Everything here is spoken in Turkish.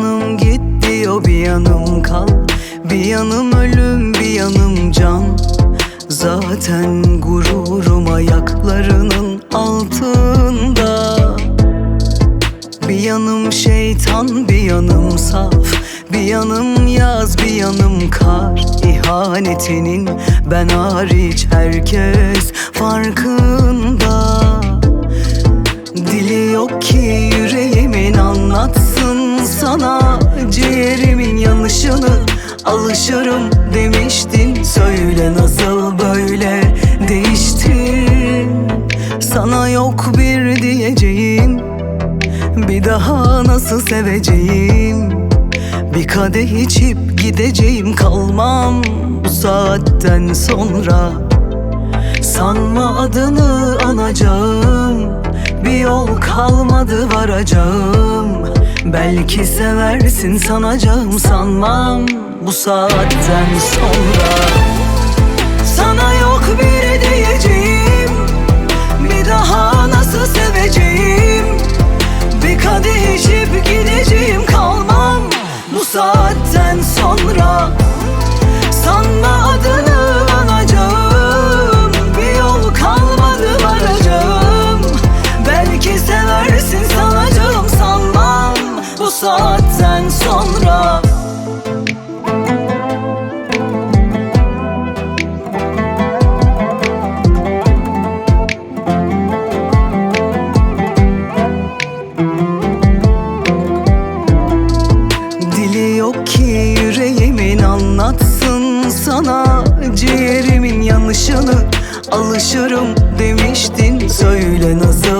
yanım git diyor bir yanım kal. Bir yanım ölüm bir yanım can. Zaten gururum ayaklarının altında. Bir yanım şeytan bir yanım saf. Bir yanım yaz bir yanım kar. İhanetinin ben hariç herkes farkında sana Ciğerimin yanışını alışırım demiştin. Söyle nasıl böyle değiştin? Sana yok bir diyeceğim Bir daha nasıl seveceğim? Bir kadeh içip gideceğim kalmam Bu saatten sonra. Sanma adını anacağım Bir yol kalmadı varacağım Belki seversin sanacağım sanmam. Bu saatten sonra saatten sonra. Dili yok ki yüreğimin anlatsın sana. Ciğerimin yanışını alışırım demiştin. Söyle nasıl